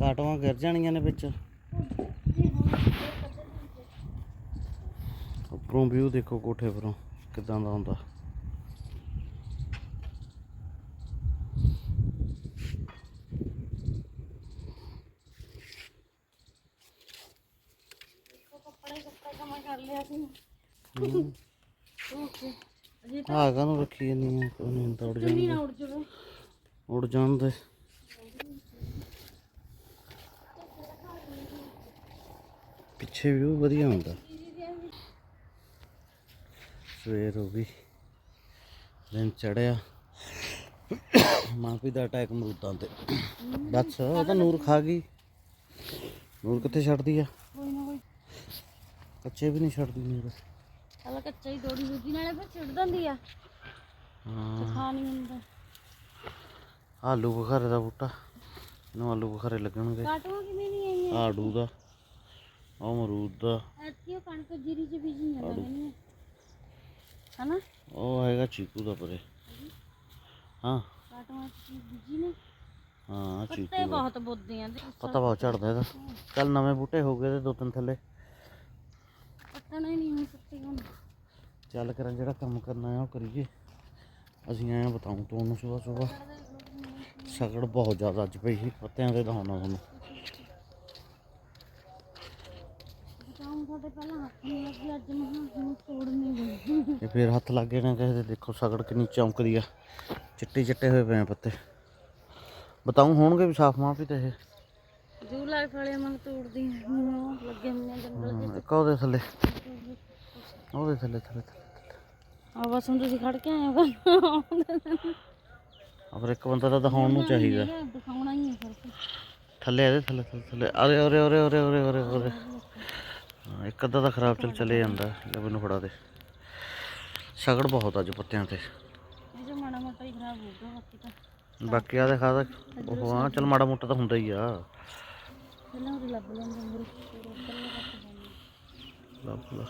ਕਾਟਵਾਂ ਗਿਰ ਜਾਣੀਆਂ ਨੇ ਵਿੱਚ। ਉੱਪਰੋਂ ਵਿਊ ਦੇਖੋ ਕੋਠੇ ਪਰੋਂ ਕਿਦਾਂ ਦਾ ਹੁੰਦਾ। ਆਹ ਕਾਹਨੂੰ ਰੱਖੀ ਜਾਂਦੀ ਆ? ਕੋਈ ਨਹੀਂ ਜਾਣ ਉੱਡ ਜਾਵੇ। ਉੜ ਜਾਣ ਦੇ। ਪਿੱਛੇ ਵਿਊ ਵਧੀਆ ਹੁੰਦਾ। ਸਵੇਰ ਹੋ ਗਈ। ਦਿਨ ਚੜਿਆ ਮਾਪੀ ਦਾ ਅਟੈਕ ਮਰੂਦਾਂ ਤੇ। ਬਸ ਉਹ ਤਾਂ ਨੂਰ ਖਾ ਗਈ। ਨੂਰ ਕਿੱਥੇ ਛੱਡਦੀ ਆ? ਕੋਈ ਨਾ ਕੋਈ। ਕੱਚੇ ਵੀ ਨਹੀਂ ਛੱਡਦੀ ਨੂਰ। ਚੱਲ ਕੱਚਾ ਹੀ ਤੋੜੀ ਦੂਜੀ ਨਾਲੇ ਫਿਰ ਛਿੜ ਦਿੰਦੀ ਆ। ਹਾਂ। ਖਾ ਨਹੀਂ ਹੁੰਦਾ। ਆਲੂ ਬੁਖਾਰੇ ਦਾ ਬੂਟਾ। ਇਹਨੂੰ ਆਲੂ ਬੁਖਾਰੇ ਲੱਗਣਗੇ। ਕਾਟਵਾ ਕਿਵੇਂ ਨਹੀਂ ਆਈਆਂ ਆੜੂ ਦਾ। ਅਮਰੂਦ ਦਾ। ਐਤਕੀ ਉਹ ਕਣਕ ਜੀਰੀ ਚ ਬੀਜੀਆਂ ਲੱਗਣੀਆਂ ਹਨਾ? ਉਹ ਹੈਗਾ ਚੀਕੂ ਦਾ ਪਰੇ। ਹਾਂ। ਕਾਟਵਾ ਚ ਬੀਜੀ ਨੇ। ਹਾਂ ਚੀਕੂ ਪੱਤੇ ਬਹੁਤ ਬੁੱਧਦੇ ਆ ਤੇ ਪਤਾ ਬਹੁਤ ਝੜਦਾ ਇਹਦਾ। ਚੱਲ ਨਵੇਂ ਬੂਟੇ ਹੋ ਗਏ ਤੇ ਦੋ ਤਿੰਨ ਥੱਲੇ। ਪੱਟਣਾ ਹੀ ਨਹੀਂ ਪੱਤੇ ਹੁਣ। ਚੱਲ ਕਰਾਂ ਜਿਹੜਾ ਕੰਮ ਕਰਨਾ ਹੈ ਉਹ ਕਰੀਏ। ਅਸੀਂ ਆਏ ਬਤਾਉਂ ਤੋਂ ਉਹਨੂੰ ਸਵੇਰ ਸਵੇਰ ਸਗੜ ਬਹੁਤ ਜ਼ਿਆਦਾ ਅੱਜ ਪਈ ਸੀ ਪੱਤਿਆਂ ਤੇ ਦਿਖਾਉਣਾ ਤੁਹਾਨੂੰ। ਪਹਿਲਾਂ ਹੱਥ ਨਹੀਂ ਲੱਗੀ ਅੱਜ ਮਹਾਂ ਹੁਣ ਤੋੜਨੇ ਗਏ ਤੇ ਫਿਰ ਹੱਥ ਲੱਗ ਗਏ ਨਾ ਕਿਸੇ ਦੇ ਦੇਖੋ ਸਗੜ ਕਿੰਨੀ ਚਮਕਦੀ ਆ। ਚਿੱਟੇ ਚਿੱਟੇ ਹੋਏ ਪਏ ਆ ਪੱਤੇ। ਬਤਾਉਂ ਹੋਣਗੇ ਵੀ ਸਾਫ਼ ਮਾਫੀ ਤੇ ਇਹ? ਜੂ ਲਾਈਫ ਵਾਲੇ ਮਨ ਤੋੜਦੀ ਹੁਣ ਲੱਗੇ ਜੰਗਲ ਇੱਕ ਉਹਦੇ ਥੱਲੇ। ਉਹਦੇ ਥੱਲੇ ਥੱਲੇ ਆ ਬਸ ਹੁਣ ਤੁਸੀਂ ਖੜ ਕੇ ਆਏ ਹੋ। ਫਿਰ ਇੱਕ ਬੰਦਾ ਤਾਂ ਦਿਖਾਉਣ ਨੂੰ ਚਾਹੀਦਾ। ਦਿਖਾਉਣਾ ਹੀ ਹੈ ਫਿਰ ਥੱਲੇ ਇਹਦੇ ਥੱਲੇ ਥੱਲੇ ਥੱਲੇ। ਅਰੇ ਅਰੇ ਅਰੇ ਅਰੇ ਅਰੇ ਅਰੇ ਅਰੇ। ਹਾਂ, ਇੱਕ ਅੱਧਾ ਤਾਂ ਖਰਾਬ ਚੱਲ ਚਲੇ ਜਾਂਦਾ ਲੈ ਮੈਨੂੰ ਫੜਾ ਦੇ। ਸਗੜ ਬਹੁਤ ਅੱਜ ਪੱਤਿਆਂ ਤੇ। ਇਹ ਜੋ ਮਾੜਾ ਮੋਟਾ ਹੀ ਖਰਾਬ ਹੋਊਗਾ ਬਾਕੀ ਤਾਂ ਬਾਕੀ ਆ ਦੇਖਾ ਦਾ ਉਹ ਹਾਂ ਚੱਲ ਮਾੜਾ ਮੋਟਾ ਤਾਂ ਹੁੰਦਾ ਹੀ ਆ। ਪਹਿਲਾਂ ਉਹ ਲੱਭ ਲੈਂਦੇ ਅੰਦਰ ਲੱਭ ਲਾ।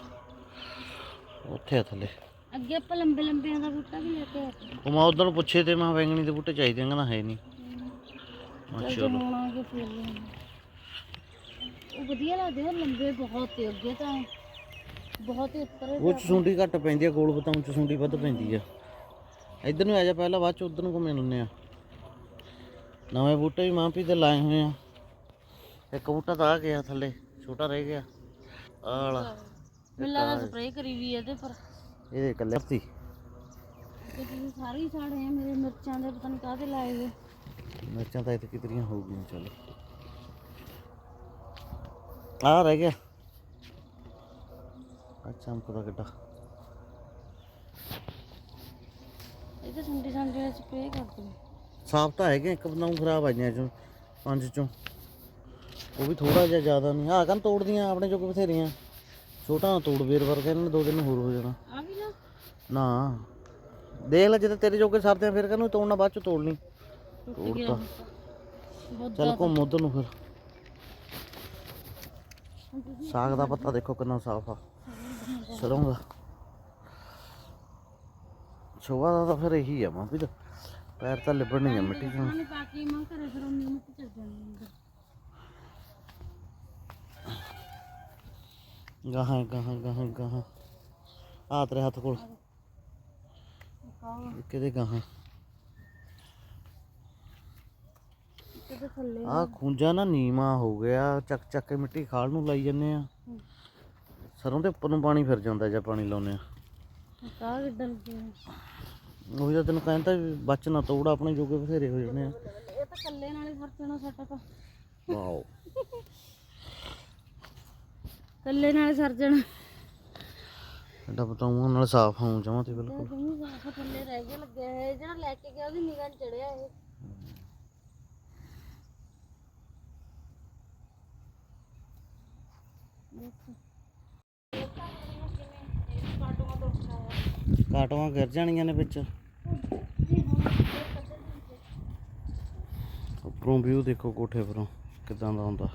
ਉੱਥੇ ਆ ਥੱਲੇ। ਅੱਗੇ ਆਪਾਂ ਲੰਬੇ ਲੰਬਿਆਂ ਦਾ ਬੂਟਾ ਵੀ ਲੈ ਕੇ ਆਏ। ਉਹ ਮੈਂ ਉਦੋਂ ਪੁੱਛੇ ਤੇ ਮੈਂ ਬੈਂਗਣੀ ਦੇ ਬੂਟੇ ਚਾਹੀਦੇ ਕਹਿੰਦਾ ਹੈ ਨਹੀਂ। ਕਿਹਾ ਚਲੋ ਹੁਣ ਆ ਕੇ ਫੇਰ ਲਿਆਉਣਾ। ਉਹ ਵਧੀਆ ਲੱਗਦੇ ਆ ਲੰਬੇ ਬਹੁਤ ਤੇ ਅੱਗੇ ਤਾਂ ਬਹੁਤ ਹੀ ਉੱਪਰ ਉਹ ਚ ਸੁੰਡੀ ਘੱਟ ਪੈਂਦੀ ਆ ਗੋਲ ਬਤਾਉਂ ਚ ਸੁੰਡੀ ਵੱਧ ਪੈਂਦੀ ਆ। ਇੱਧਰ ਨੂੰ ਆ ਜਾ ਪਹਿਲਾਂ ਬਾਅਦ ਚ ਉਧਰ ਨੂੰ ਘੁੰਮੇ ਲੈਂਦੇ ਆ। ਨਵੇਂ ਬੂਟੇ ਵੀ ਮਾਂ ਪੀ ਦੇ ਲਾਏ ਹੋਏ ਆ। ਇੱਕ ਬੂਟਾ ਤਾਂ ਆ ਗਿਆ ਥੱਲੇ ਛੋਟਾ ਰਹਿ ਗਿਆ। ਆਹ ਵਾਲਾ ਮੈਨੂੰ ਲੱਗਦਾ ਸਪਰੇਅ ਕਰੀ ਵੀ ਇਹਦੇ ਪਰ। ਇਹਦੇ ਇਕੱਲੇ ਸੀ। ਤੇ ਤੁਸੀਂ ਸਾਰੇ ਹੀ ਸਾੜੇ ਆ ਮੇਰੇ ਮਿਰਚਾਂ ਦੇ ਪਤਾ ਨਹੀਂ ਕਾਹਦੇ ਲਾਏ ਹੋਏ। ਮਿਰਚਾਂ ਤਾਂ ਇੱਥੇ ਕਿਤਰੀਆਂ ਹੋ ਗਈਆਂ ਚੱਲ। ਆ ਰਹਿ ਗਿਆ। ਅੱਛਾ ਚਮਕਦਾ ਕਿੱਡਾ। ਇਹ ਤਾਂ ਸੁੰਡੀ ਸੰਡੀ ਨਾਲ ਸਪਰੇਅ ਕਰ ਦੋ ਸਾਫ਼ ਤਾਂ ਹੈਗੇ ਇੱਕ ਬੰਦਾ ਨੂੰ ਖਰਾਬ ਆਈਆਂ ਚੋਂ ਪੰਜ ਚੋਂ। ਉਹ ਵੀ ਥੋੜਾ ਜਿਹਾ ਜ਼ਿਆਦਾ ਨਹੀਂ। ਆਹ ਕੰਨ ਤੋੜਦੀਆਂ ਆਪਣੇ ਜੋਗੇ ਬਥੇਰੀਆਂ। ਛੋਟਾ ਤੋੜ ਵੇਰ ਵਰਗਾ ਇਹਨਾਂ ਨੇ ਦੋ ਦਿਨ ਹੋਰ ਹੋ ਜਾਣਾ। ਆ ਵੀ ਨਾ। ਨਾ। ਦੇਖ ਲੈ ਜਦੋਂ ਤੇਰੇ ਜੋਗੇ ਸਰਦੇ ਆ ਫਿਰ ਕਹਿੰਨੂੰ ਤੋੜਨਾ ਬਾਅਦ ਚ ਤੋੜ ਲਈ ਟੁੱਟ ਗਿਆ ਬਹੁਤ ਚੱਲ ਘੁੰਮ ਉਧਰ ਨੂੰ ਫਿਰ। ਸਾਗ ਦਾ ਪੱਤਾ ਦੇਖੋ ਕਿੰਨਾ ਸਾਫ਼ ਆ। ਸਰੋਂ ਦਾ ਦਾ ਤਾਂ ਫਿਰ ਇਹੀ ਆ ਮਾਂ ਵੀ ਤਾਂ ਪੈਰ ਤਾਂ ਲਿਬੜ ਨਹੀਂ ਮਿੱਟੀ ਚ। ਮਾਂ ਘਰੇ ਫਿਰ ਉਹ ਚੱਲ ਗਾਹਾਂ ਗਾਹਾਂ ਗਾਹਾਂ ਗਾਹਾਂ। ਆ ਤੇਰੇ ਹੱਥ ਕੋਲ। ਕਾਹ ਕਿਹਦੇ ਗਾਹਾਂ? ਤੇ ਥੱਲੇ ਆ। ਖੁੰਜਾ ਨਾ ਨੀਵਾ ਹੋ ਗਿਆ ਚੱਕ ਚੱਕ ਕੇ ਮਿੱਟੀ ਖਾਲ ਨੂੰ ਲਾਈ ਜੰਨੇ ਆ। ਸਰੋਂ ਦੇ ਉੱਪਰ ਨੂੰ ਪਾਣੀ ਫਿਰ ਜਾਂਦਾ ਜੇ ਪਾਣੀ ਲਾਉਨੇ ਆ। ਕਾਹ ਗਿੱਡਲ ਗਿਆ ਉਹੀ ਤਾਂ ਤੈਨੂੰ ਕਹਿੰਦਾ ਵੀ ਬਚ ਨਾ ਤੋੜ ਆਪਣੇ ਜੋਗੇ ਬਥੇਰੇ ਹੋ ਜਾਣੇ ਆ। ਇਹ ਤਾਂ ਕੱਲੇ ਨਾਲ ਹੀ ਸਾਡਾ ਤਾਂ ਵਾਓ। ਕੱਲੇ ਨਾਲ ਸਰ ਜਾਣਾ ਐਡਾ ਬਤਾਉਂਗਾ ਨਾਲ ਸਾਫ਼ ਹੋਂ ਜਾਵਾਂ ਤੇ ਬਿਲਕੁਲ। ਜਮੀ ਸਾਫ਼ ਥੱਲੇ ਰਹਿ ਗਿਆ ਲੱਗਿਆ ਹੈ ਜਿਹੜਾ ਲੈ ਕੇ ਗਿਆ ਉਹਦੀ ਨਿਗਾਹ ਚੜਿਆ ਇਹ। ਕਾਟਵਾਂ ਗਿਰ ਜਾਣੀਆਂ ਨੇ ਵਿੱਚ। ਉੱਪਰੋਂ ਵਿਊ ਦੇਖੋ ਕੋਠੇ ਪਰੋਂ ਕਿਦਾਂ ਦਾ ਹੁੰਦਾ।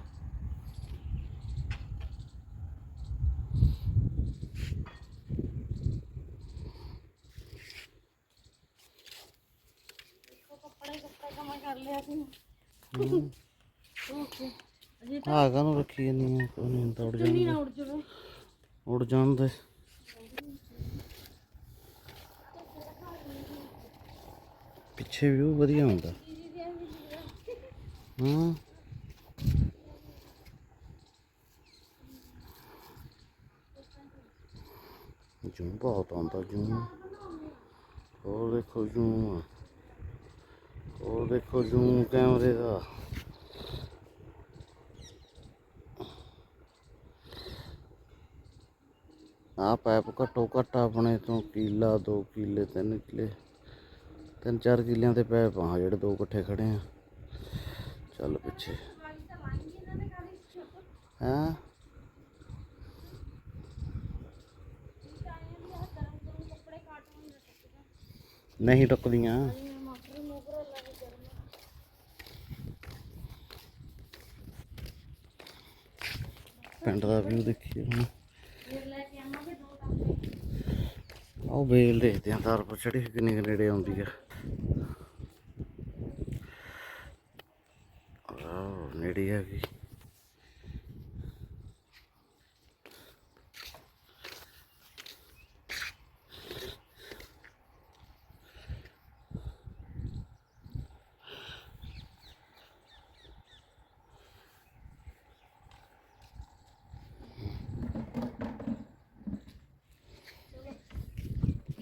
ਕੱਪੜੇ ਕੱਪੜੇ ਕਮਾ ਕਰ ਲਿਆ ਸੀ। ਓਕੇ। ਆ ਕਾਹਨੂੰ ਰੱਖੀ ਆ? ਕੋਈ ਨਹੀਂ ਤੋੜ ਚੁੰਨੀ ਜਾਣ ਨਾ ਉੜ ਜਾਵੇ। ਉੜ ਜਾਣ ਦੇ। ਪਿੱਛੇ ਵੀ ਵਧੀਆ ਹੁੰਦਾ। ਹਾਂ। ਜੂਮ ਬਹੁਤ ਆਉਂਦਾ ਜੂਮ ਉਹ ਦੇਖੋ ਜੂਮ ਉਹ ਦੇਖੋ ਜੂਮ ਕੈਮਰੇ ਦਾ। ਆ ਪੈਪ ਘੱਟੋ ਘੱਟ ਆਪਣੇ ਤੋਂ ਕਿੱਲਾ, ਦੋ ਕਿਲੇ, ਤਿੰਨ ਕਿੱਲੇ, ਤਿੰਨ ਚਾਰ ਕਿੱਲਿਆਂ ਦੇ ਪੈਪ ਆ, ਜਿਹੜੇ ਦੋ ਇਕੱਠੇ ਖੜੇ ਆ। ਚੱਲ ਪਿੱਛੇ। ਹਾਂ? ਨਹੀਂ ਟੁੱਕਦੀਆਂ। ਪਿੰਡ ਦਾ ਵਿਊ ਦੇਖੀਏ ਹੁਣ। ਉਹ ਵੇਲ ਦੇਖਦੇ ਆਂ ਤਾਰ ਪਰ ਚੜੀ ਕਿੰਨੀ ਕੁ ਨੇੜੇ ਆਉਂਦੀ ਆ। ਆਹ, ਨੇੜੇ ਆ ਗਈ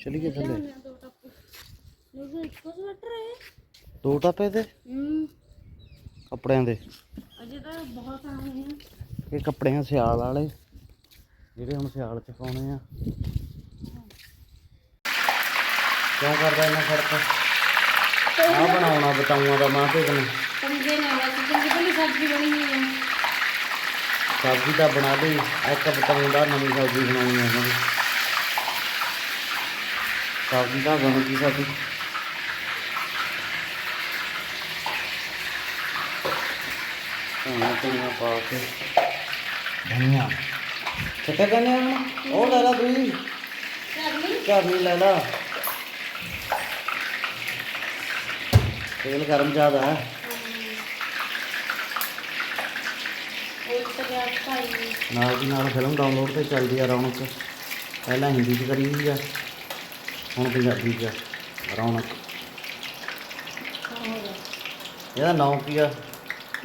ਚਲੀ ਗਏ ਥੱਲੇ? ਦੋ ਟੱਪ। ਲੋਗੇ ਇੱਕੋ ਸਵੈਟਰ ਹੈ। ਦੋ ਟਾਪੇ ਤੇ ਹੂੰ। ਕੱਪੜਿਆਂ ਦੇ। ਅਜੇ ਤਾਂ ਬਹੁਤ ਆਏ ਆ ਇਹ ਕੱਪੜੇ ਆ ਸਿਆਲ ਵਾਲੇ। ਜਿਹੜੇ ਹੁਣ ਸਿਆਲ ਚ ਪਾਉਣੇ ਆ। ਕਿਉਂ ਕਰਦਾ ਇਹਨਾਂ ਫ਼ਰਕ? ਆ ਬਣਾਉਣਾ ਬਤਾਉਂਆਂ ਦਾ ਮਾਂ ਭੇਜ ਨੇ ਪੰਗੇ ਨੇ ਬਸ ਚੰਗੀ ਭਲੀ ਸਬਜ਼ੀ ਬਣੀ ਹੋਈ ਹੈ ਸਬਜ਼ੀ ਤਾਂ ਬਣਾ ਲਈ ਇੱਕ ਬਤਾਉਂ ਦਾ ਨਵੀਂ ਸਬਜ਼ੀ ਬਣਾਉਣੀ ਆ ਦੀ ਸਬਜ਼ੀ ਤਾਂ ਬਣ ਗਈ ਸਾਡੀ। ਧਨੀਆ ਧਨੀਆ ਪਾ ਕੇ। ਧਨੀਆ। ਕਿੱਥੇ ਕਹਿੰਦੇ ਆ ਹੁਣ? ਉਹ ਲੈ ਲਾ ਦੂਈ। ਕਰਨੀ। ਝਰਨੀ ਲੈ ਲਾ। ਤੇਲ ਗਰਮ ਜ਼ਿਆਦਾ ਹੈ। ਨਾਲ ਦੀ ਨਾਲ ਫਿਲਮ ਡਾਊਨਲੋਡ ਤੇ ਚੱਲਦੀ ਆ ਰੌਣਕ। ਪਹਿਲਾਂ ਹਿੰਦੀ 'ਚ ਕਰੀ ਹੋਈ ਆ। ਹੁਣ ਪੰਜਾਬੀ 'ਚ ਆ, ਰੌਣਕ। ਇਹਦਾ ਨਾਮ ਕੀ ਆ?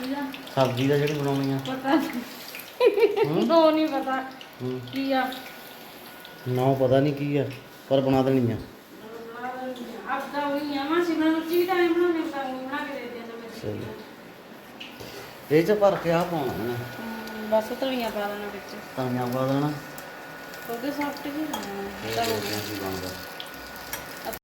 ਇਹਦਾ ਸਬਜ਼ੀ ਦਾ ਜਿਹੜੀ ਬਣਾਉਣੀ ਆ। ਪਤਾ ਨਹੀਂ। ਉਹ ਨਹੀਂ ਪਤਾ ਕੀ ਆ। ਨਾਮ ਪਤਾ ਨਹੀਂ ਕੀ ਆ ਪਰ ਬਣਾ ਦੇਣੀ ਆ। ਆਪਦਾ ਉਹੀ ਆ ਮਾਸੀ ਬਣਾ ਉੱਚੀ ਤਾਂ ਐਂ ਬਣਾਉਣੇ ਤਾਂ ਉਹ ਬਣਾ ਕੇ ਦੇ ਦੇ ਤਾਂ ਮੈਂ ਸਹੀ ਇਹ 'ਚ ਭਰ ਕੇ ਆ ਪਾਉਣਾ ਬਸ ਤਲੀਆਂ ਪਾ ਦੇਣਾ ਵਿੱਚ। ਤਾਂਿਆਂ ਪਾ ਦੇਣਾ। ਉਹਦੇ ਸੌਫਟ ਹੀ ਰਹਿਣਾ ਇਹ ਦੇਖਦੇ ਹਾਂ ਕੀ ਬਣਦਾ।